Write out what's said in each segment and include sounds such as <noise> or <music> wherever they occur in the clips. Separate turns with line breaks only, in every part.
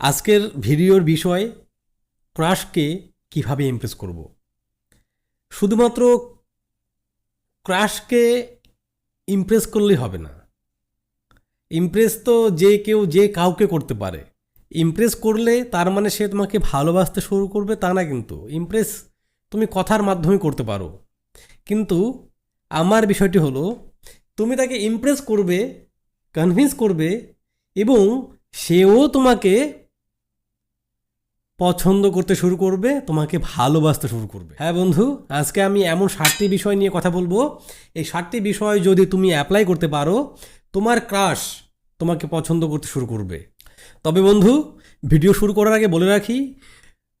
আজকের ভিডিওর বিষয় ক্রাশকে কীভাবে ইমপ্রেস করব? শুধুমাত্র ক্রাশকে ইমপ্রেস করলেই হবে না। ইমপ্রেস তো যে কেউ যে কাউকে করতে পারে। ইমপ্রেস করলে তার মানে সে তোমাকে ভালোবাসতে শুরু করবে তা না কিন্তু। ইমপ্রেস তুমি কথার মাধ্যমে করতে পারো। কিন্তু আমার বিষয়টি হলো, তুমি তাকে ইমপ্রেস করবে কনভিন্স করবে এবং সেও তোমাকে পছন্দ করতে শুরু করবে, তোমাকে ভালোবাসতে শুরু করবে। হ্যাঁ বন্ধু, আজকে আমি এমন ষাটটি বিষয় নিয়ে কথা বলব। এই ষাটটি বিষয় যদি তুমি অ্যাপ্লাই করতে পারো, তোমার ক্রাশ তোমাকে পছন্দ করতে শুরু করবে। তবে বন্ধু ভিডিও শুরু করার আগে বলে রাখি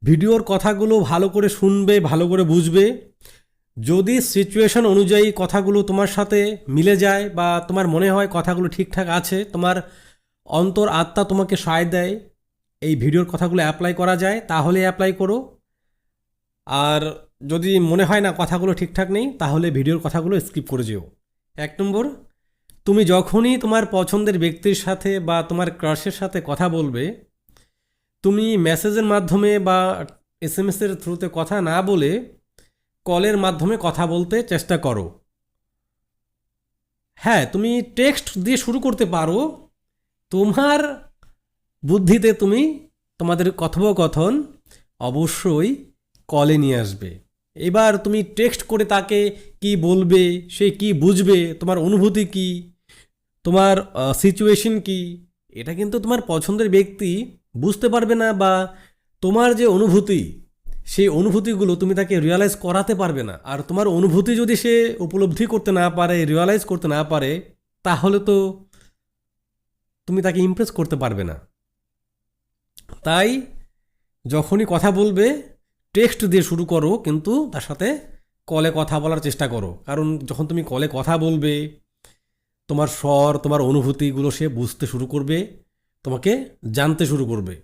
ভিডিওর কথাগুলো ভালো করে শুনবে, ভালো করে বুঝবে। যদি সিচুয়েশন অনুযায়ী কথাগুলো তোমার সাথে মিলে যায় বা তোমার মনে হয় কথাগুলো ঠিকঠাক আছে, তোমার অন্তর আত্মা তোমাকে সায় দেয় এই ভিডিওর কথাগুলো অ্যাপ্লাই করা যায়, তাহলে অ্যাপ্লাই করো। আর যদি মনে হয় না কথাগুলো ঠিকঠাক নেই, তাহলে ভিডিওর কথাগুলো স্কিপ করে যেও। এক নম্বর, তুমি যখনই তোমার পছন্দের ব্যক্তির সাথে বা তোমার ক্রাশের সাথে কথা বলবে, তুমি মেসেজের মাধ্যমে বা এস এম এসের থ্রুতে কথা না বলে কলের মাধ্যমে কথা বলতে চেষ্টা করো। হ্যাঁ তুমি টেক্সট দিয়ে শুরু করতে পারো, তোমার বুদ্ধিতে তুমি তোমাদের কথোপকথন অবশ্যই কলে নিয়ে আসবে। এবার তুমি টেক্সট করে তাকে কি বলবে, সে কি বুঝবে, তোমার অনুভূতি কি, তোমার সিচুয়েশন কি, এটা কিন্তু তোমার পছন্দের ব্যক্তি বুঝতে পারবে না বা তোমার যে অনুভূতি, সেই অনুভূতিগুলো তুমি তাকে রিয়ালাইজ করাতে পারবে না। আর তোমার অনুভূতি যদি সে উপলব্ধি করতে না পারে রিয়ালাইজ করতে না পারে, তাহলে তো তুমি তাকে ইমপ্রেস করতে পারবে না। তাই যখনই কথা বলবে টেক্সট দিয়ে শুরু করো, কিন্তু তার সাথে কলে কথা বলার চেষ্টা করো। কারণ যখন তুমি কলে কথা বলবে, তোমার স্বর, তোমার অনুভূতিগুলো সে বুঝতে শুরু করবে, তোমাকে জানতে শুরু করবে।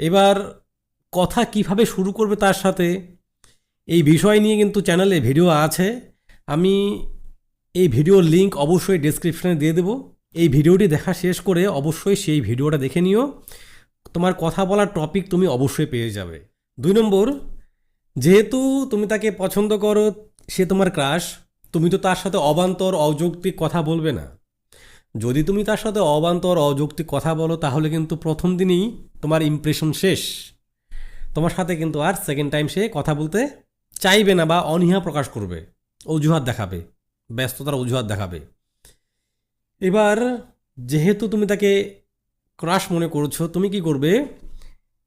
এবার কথা কীভাবে শুরু করবে তার সাথে এই বিষয় নিয়ে কিন্তু চ্যানেলে ভিডিও আছে। আমি এই ভিডিওর লিংক অবশ্যই ডেসক্রিপশনে দিয়ে দেবো। এই ভিডিওটি দেখা শেষ করে অবশ্যই সেই ভিডিওটা দেখে নিও। তোমার কথা বলার টপিক তুমি অবশ্যই পেয়ে যাবে। দুই নম্বর, যেহেতু তুমি তাকে পছন্দ করো, সে তোমার ক্রাশ তুমি তো তার সাথে অবান্তর অযৌক্তিক কথা বলবে না। যদি তুমি তার সাথে অবান্তর অযৌক্তিক কথা বলো, তাহলে কিন্তু প্রথম দিনই তোমার ইমপ্রেশন শেষ। তোমার সাথে কিন্তু আর সেকেন্ড টাইম সে কথা বলতে চাইবে না বা অনীহা প্রকাশ করবে। অজুহাত দেখাবে। ব্যস্ততার অজুহাত দেখাবে। এবার যেহেতু তুমি তাকে ক্রাশ মনে করছ, তুমি কি করবে?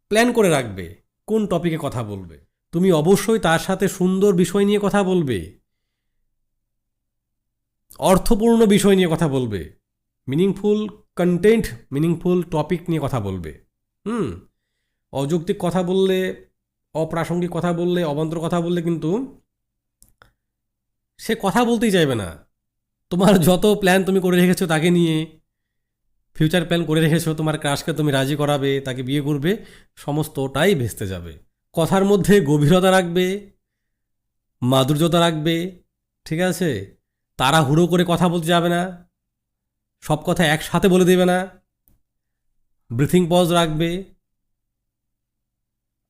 প্ল্যান করে রাখবে, কোন টপিকে কথা বলবে। তুমি অবশ্যই তার সাথে সুন্দর বিষয় নিয়ে কথা বলবে। অর্থপূর্ণ বিষয় নিয়ে কথা বলবে। মিনিংফুল কন্টেন্ট মিনিংফুল টপিক নিয়ে কথা বলবে। হুম? অযৌক্তিক কথা বললে, অপ্রাসঙ্গিক কথা বললে, অবান্তর কথা বললে কিন্তু সে কথা বলতেই চাইবে না। তোমার যত প্ল্যান তুমি করে রেখেছো তাকে নিয়ে ফিউচার প্ল্যান করে রেখেছো, তোমার ক্রাশকে তুমি রাজি করাবে, তাকে বিয়ে করবে, সমস্তটাই ভেস্তে যাবে। কথার মধ্যে গভীরতা রাখবে, মাধুর্যতা রাখবে, ঠিক আছে? তারা হুড়ো করে কথা বলতে যাবে না, সব কথা একসাথে বলে দেবে না ব্রিথিং পজ রাখবে,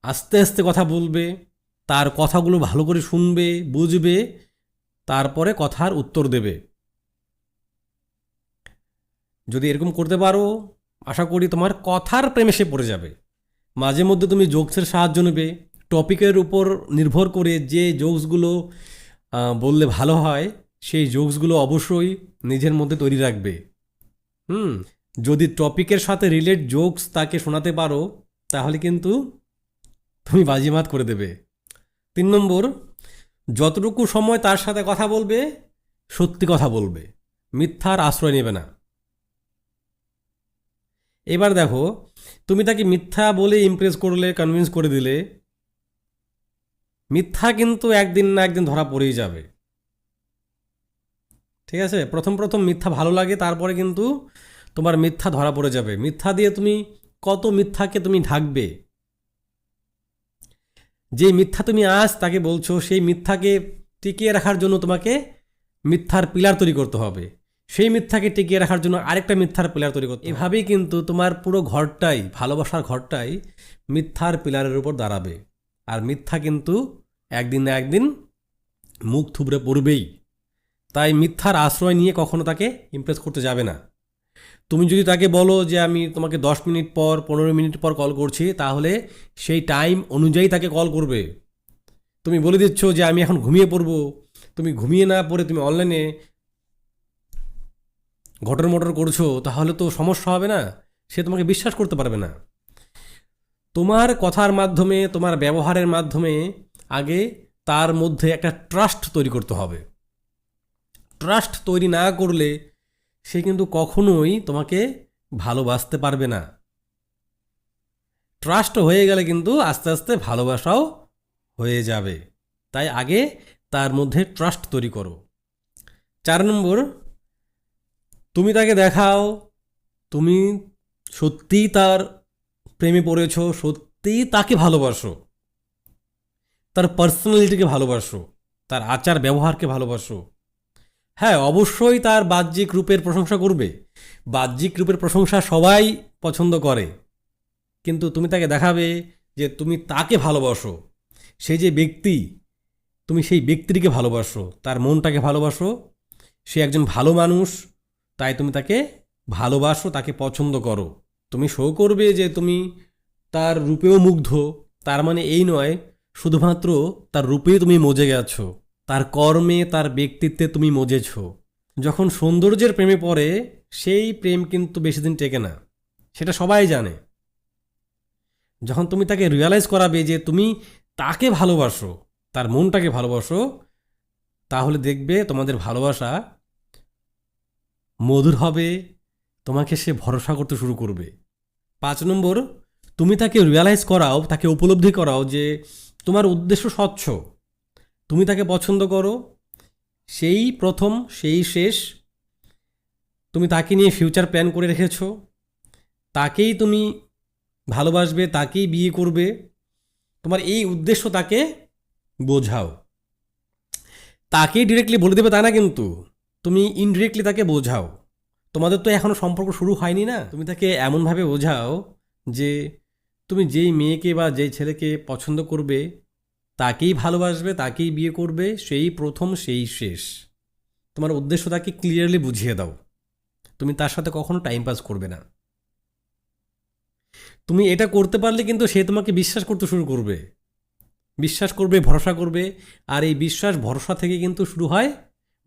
আস্তে আস্তে কথা বলবে, তার কথাগুলো ভালো করে শুনবে, বুঝবে, তারপরে কথার উত্তর দেবে। যদি এরকম করতে পারো, আশা করি তোমার কথার প্রেমে সে পড়ে যাবে। মাঝে মধ্যে তুমি জোকসের সাহায্য নেবে টপিকের উপর নির্ভর করে যে জোকসগুলো বললে ভালো হয়, সেই জোকসগুলো অবশ্যই নিজের মধ্যে তৈরি রাখবে। হুম, যদি টপিকের সাথে রিলেট জোকস তাকে শোনাতে পারো, তাহলে কিন্তু তুমি বাজিমাত করে দেবে। তিন নম্বর, যতটুকু সময় তার সাথে কথা বলবে, সত্যি কথা বলবে। মিথ্যার আশ্রয় নেবে না। এবার দেখো, তুমি তাকে মিথ্যা বলে ইমপ্রেস করলে কনভিন্স করে দিলে। মিথ্যা কিন্তু একদিন না একদিন ধরা পড়েই যাবে। ঠিক আছে? প্রথম প্রথম মিথ্যা ভালো লাগে, তারপরে কিন্তু তোমার মিথ্যা ধরা পড়ে যাবে। মিথ্যা দিয়ে তুমি কত মিথ্যাকে তুমি ঢাকবে? যে মিথ্যা তুমি আজ তাকে বলছো, সেই মিথ্যাকে টিকিয়ে রাখার জন্য তোমাকে মিথ্যার পিলার তৈরি করতে হবে। সেই মিথ্যাকে টিকিয়ে রাখার জন্য আরেকটা মিথ্যার পিলার তৈরি করতে এভাবেই কিন্তু তোমার পুরো ঘরটাই, ভালোবাসার ঘরটাই মিথ্যার পিলারের উপর দাঁড়াবে। আর মিথ্যা কিন্তু একদিন না একদিন মুখ থুবড়ে পড়বেই। তাই মিথ্যার আশ্রয় নিয়ে কখনো তাকে ইমপ্রেস করতে যাবে না। তুমি যদি তাকে বলো যে আমি তোমাকে দশ মিনিট পর, পনেরো মিনিট পর কল করছি, তাহলে সেই টাইম অনুযায়ী তাকে কল করবে। তুমি বলে দিচ্ছ যে আমি এখন ঘুমিয়ে পড়ব। তুমি ঘুমিয়ে না পড়ে তুমি অনলাইনে ঘটর মটর করছ, তাহলে তো সমস্যা হবে না। সে তোমাকে বিশ্বাস করতে পারবে না। তোমার কথার মাধ্যমে, তোমার ব্যবহারের মাধ্যমে আগে তার মধ্যে একটা ট্রাস্ট তৈরি করতে হবে। ট্রাস্ট তৈরি না করলে সে কিন্তু কখনোই তোমাকে ভালোবাসতে পারবে না। ট্রাস্ট হয়ে গেলে কিন্তু আস্তে আস্তে ভালোবাসাও হয়ে যাবে। তাই আগে তার মধ্যে ট্রাস্ট তৈরি করো। চার নম্বর তুমি তাকে দেখাও, তুমি সত্যিই তার প্রেমে পড়েছ, সত্যিই তাকে ভালোবাসো। তার পার্সোনালিটিকে ভালোবাসো, তার আচার ব্যবহারকে ভালোবাসো। হ্যাঁ অবশ্যই তার বাহ্যিক রূপের প্রশংসা করবে। বাহ্যিক রূপের প্রশংসা সবাই পছন্দ করে। কিন্তু তুমি তাকে দেখাবে যে তুমি তাকে ভালোবাসো। সে যে ব্যক্তি, তুমি সেই ব্যক্তিটিকে ভালোবাসো, তার মনটাকে ভালোবাসো। সে একজন ভালো মানুষ তাই তুমি তাকে ভালোবাসো, তাকে পছন্দ করো। তুমি শো করবে যে তুমি তার রূপেও মুগ্ধ। তার মানে এই নয়, শুধুমাত্র তার রূপেই তুমি মজে গেছো, তার কর্মে, তার ব্যক্তিত্বে তুমি মজেছ। যখন সৌন্দর্যের প্রেমে পড়ে, সেই প্রেম কিন্তু বেশি দিন টেকে না, সেটা সবাই জানে। যখন তুমি তাকে রিয়ালাইজ করাবে যে তুমি তাকে ভালোবাসো, তার মনটাকে ভালোবাসো, তাহলে দেখবে তোমাদের ভালোবাসা মধুর হবে, তোমাকে সে ভরসা করতে শুরু করবে। পাঁচ নম্বর, তুমি তাকে রিয়ালাইজ করাও, তাকে উপলব্ধি করাও যে তোমার উদ্দেশ্য স্বচ্ছ। তুমি তাকে পছন্দ করো, সেই প্রথম, সেই শেষ। তুমি তাকে নিয়ে ফিউচার প্ল্যান করে রেখেছ। তাকেই তুমি ভালোবাসবে, তাকেই বিয়ে করবে। তোমার এই উদ্দেশ্য তাকে বোঝাও। তাকেই ডিরেক্টলি বলে দেবে তা না কিন্তু। তুমি ইনডিরেক্টলি তাকে বোঝাও। তোমাদের তো এখনও সম্পর্ক শুরু হয়নি না? তুমি তাকে এমনভাবে বোঝাও যে তুমি যেই মেয়েকে বা যেই ছেলেকে পছন্দ করবে, তাকেই ভালোবাসবে, তাকেই বিয়ে করবে, সেই প্রথম, সেই শেষ। তোমার উদ্দেশ্য তাকে ক্লিয়ারলি বুঝিয়ে দাও। তুমি তার সাথে কখনো টাইম পাস করবে না। তুমি এটা করতে পারলে কিন্তু সে তোমাকে বিশ্বাস করতে শুরু করবে। বিশ্বাস করবে, ভরসা করবে, আর এই বিশ্বাস, ভরসা থেকে কিন্তু শুরু হয়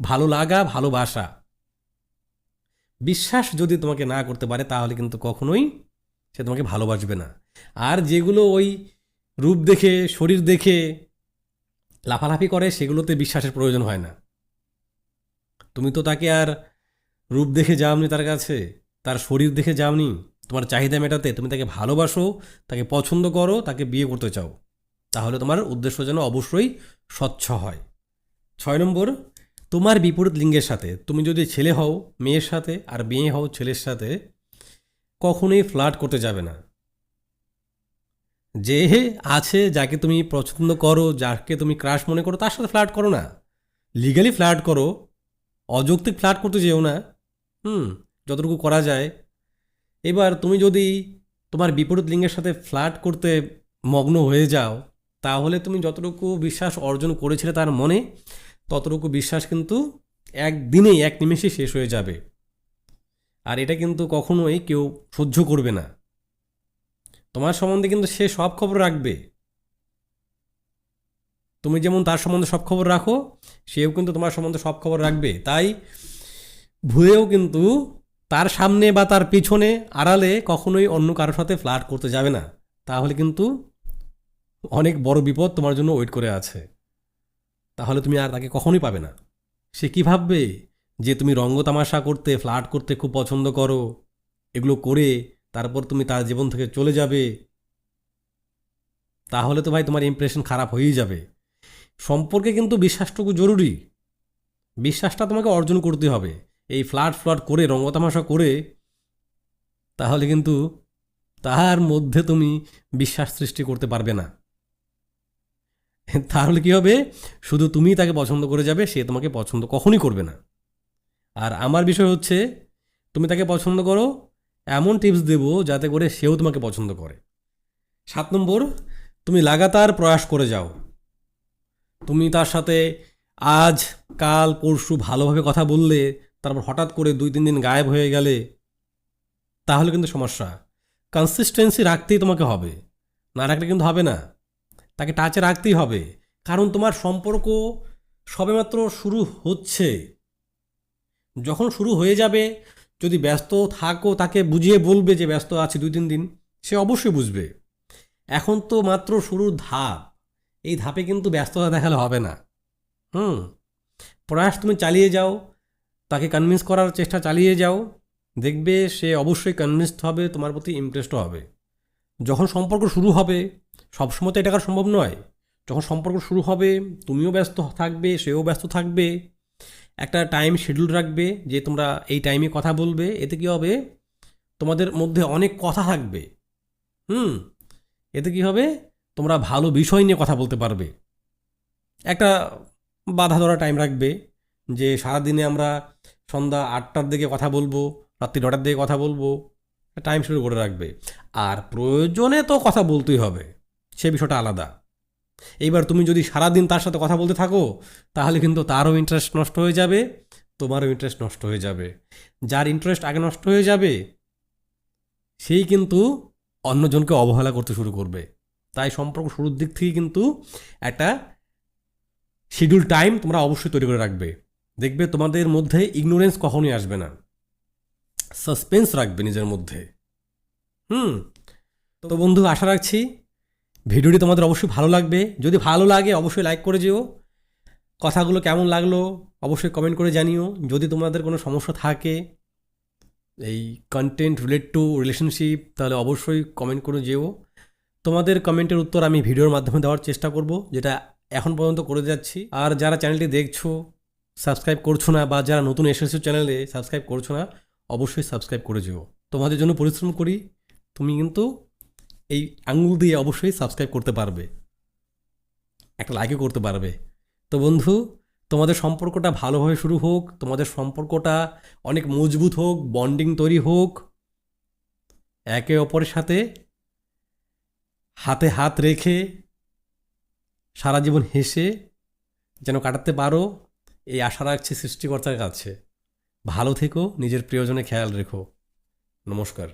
ভালো লাগা, ভালোবাসা। বিশ্বাস যদি তোমাকে না করতে পারে, তাহলে কিন্তু কখনোই সে তোমাকে ভালোবাসবে না। আর যেগুলো ওই রূপ দেখে, শরীর দেখে লাফালাফি করে, সেগুলোতে বিশ্বাসের প্রয়োজন হয় না। তুমি তো তাকে আর রূপ দেখে যাওনি তার কাছে, তার শরীর দেখে যাওনি, তোমার চাহিদা মেটাতে তুমি তাকে ভালোবাসো, তাকে পছন্দ করো, তাকে বিয়ে করতে চাও, তাহলে তোমার উদ্দেশ্য যেন অবশ্যই স্বচ্ছ হয়। ছয় নম্বর তোমার বিপরীত লিঙ্গের সাথে, তুমি যদি ছেলে হও, মেয়ের সাথে আর মেয়ে হও ছেলের সাথে, কখনোই ফ্লার্ট করতে যাবে না। যে আছে যাকে তুমি পছন্দ করো, যাকে তুমি ক্রাশ মনে করো, তার সাথে ফ্লার্ট করো না। লিগালি ফ্লার্ট করো, অযৌক্তিক ফ্লার্ট করতে যেও না। হুম, যতটুকু করা যায়। এবার তুমি যদি তোমার বিপরীত লিঙ্গের সাথে ফ্লার্ট করতে মগ্ন হয়ে যাও, তাহলে তুমি যতটুকু বিশ্বাস অর্জন করেছিলে তার মনে ততটুকু বিশ্বাস কিন্তু একদিনেই, এক নিমেষে শেষ হয়ে যাবে। আর এটা কিন্তু কখনোই কেউ সহ্য করবে না। তোমার সম্বন্ধে কিন্তু সে সব খবর রাখবে। তুমি যেমন তার সম্বন্ধে সব খবর রাখো, সেও কিন্তু তোমার সম্বন্ধে সব খবর রাখবে। তাই ভুলেও কিন্তু তার সামনে বা তার পিছনে আড়ালে কখনোই অন্য কারোর সাথে ফ্লার্ট করতে যাবে না। তাহলে কিন্তু অনেক বড় বিপদ তোমার জন্য ওয়েট করে আছে। তাহলে তুমি আর তাকে কখনোই পাবে না। সে কী ভাববে যে তুমি রঙ্গ তামাশা করতে ফ্লার্ট করতে খুব পছন্দ করো? এগুলো করে তারপর তুমি তার জীবন থেকে চলে যাবে। তাহলে তো ভাই তোমার ইমপ্রেশন খারাপ হয়েই যাবে। সম্পর্কে কিন্তু বিশ্বাসটুকু জরুরি। বিশ্বাসটা তোমাকে অর্জন করতে হবে। এই ফ্লাট ফ্লাট করে রঙ্গতামাশা করে, তাহলে কিন্তু তার মধ্যে তুমি বিশ্বাস সৃষ্টি করতে পারবে না। <laughs> তাহলে কি হবে? শুধু তুমি তাকে পছন্দ করে যাবে, সে তোমাকে পছন্দ কখনই করবে না। আর আমার বিষয় হচ্ছে, তুমি তাকে পছন্দ করো, এমন টিপস দেবো যাতে করে সেও তোমাকে পছন্দ করে। সাত নম্বর, তুমি লাগাতার প্রয়াস করে যাও। তুমি তার সাথে আজ, কাল, পরশু ভালোভাবে কথা বললে, তারপর হঠাৎ করে দুই, তিন দিন গায়েব হয়ে গেলে, তাহলে কিন্তু সমস্যা। কনসিস্টেন্সি রাখতেই তোমাকে হবে। না রাখলে কিন্তু হবে না। তাকে টাচে রাখতেই হবে। কারণ তোমার সম্পর্ক সবেমাত্র শুরু হচ্ছে। যখন শুরু হয়ে যাবে, যদি ব্যস্ত থাকো, তাকে বুঝিয়ে বলবে যে ব্যস্ত আছি দুই, তিন দিন, সে অবশ্যই বুঝবে। এখন তো মাত্র শুরুর ধাপ। এই ধাপে কিন্তু ব্যস্ততা দেখালে হবে না। হুম। প্রয়াস তুমি চালিয়ে যাও, তাকে কনভিন্স করার চেষ্টা চালিয়ে যাও। দেখবে সে অবশ্যই কনভিন্সড হবে, তোমার প্রতি ইমপ্রেসড হবে। যখন সম্পর্ক শুরু হবে সবসময় তো এটা সম্ভব নয়। যখন সম্পর্ক শুরু হবে, তুমিও ব্যস্ত থাকবে, সেও ব্যস্ত থাকবে। একটা টাইম শিডিউল রাখবে যে তোমরা এই টাইমে কথা বলবে, এতে কী হবে? তোমাদের মধ্যে অনেক কথা থাকবে। হুম? এতে কী হবে? তোমরা ভালো বিষয় নিয়ে কথা বলতে পারবে। একটা বাধা ধরা টাইম রাখবে যে সারাদিনে আমরা সন্ধ্যা আটটার দিকে কথা বলব, রাত্রি নটার দিকে কথা বলব টাইম শুরু করে রাখবে। আর প্রয়োজনে তো কথা বলতেই হবে। সে বিষয়টা আলাদা। এইবার তুমি যদি সারাদিন তার সাথে কথা বলতে থাকো, তাহলে কিন্তু তারও ইন্টারেস্ট নষ্ট হয়ে যাবে, তোমারও ইন্টারেস্ট নষ্ট হয়ে যাবে। যার ইন্টারেস্ট আগে নষ্ট হয়ে যাবে, সেই কিন্তু অন্যজনকে অবহেলা করতে শুরু করবে। তাই সম্পর্ক শুরুর দিক থেকে কিন্তু একটা শিডিউল টাইম তোমরা অবশ্যই তৈরি করে রাখবে। দেখবে তোমাদের মধ্যে ইগনোরেন্স কখনোই আসবে না। সাসপেন্স রাখবে নিজের মধ্যে। হুম? তো বন্ধু, আশা রাখছি ভিডিওটি তোমাদের অবশ্যই ভালো লাগবে। যদি ভালো লাগে, অবশ্যই লাইক করে যেও। কথাগুলো কেমন লাগল, অবশ্যই কমেন্ট করে জানিও। যদি তোমাদের কোনো সমস্যা থাকে, এই কন্টেন্ট রিলেট টু রিলেশনশিপ তাহলে অবশ্যই কমেন্ট করে যেও। তোমাদের কমেন্টের উত্তর আমি ভিডিওর মাধ্যমে দেওয়ার চেষ্টা করব, যেটা এখন পর্যন্ত করে যাচ্ছি। আর যারা চ্যানেলটি দেখছ সাবস্ক্রাইব করছ না, বা যারা নতুন এসেছ চ্যানেলে সাবস্ক্রাইব করছ না, অবশ্যই সাবস্ক্রাইব করে যেও। তোমাদের জন্য পরিশ্রম করি, তুমি কিন্তু এই আঙুল দিয়ে অবশ্যই সাবস্ক্রাইব করতে পারবে। একটা লাইকও করতে পারবে। তো বন্ধু, তোমাদের সম্পর্কটা ভালোভাবে শুরু হোক, তোমাদের সম্পর্কটা অনেক মজবুত হোক বন্ডিং তৈরি হোক, একে অপরের সাথে হাতে হাত রেখে সারা জীবন হেসে যেন কাটাতে পারো, এই আশা রাখছি সৃষ্টিকর্তার কাছে। ভালো থেকো, নিজের প্রিয়জনে খেয়াল রেখো। নমস্কার।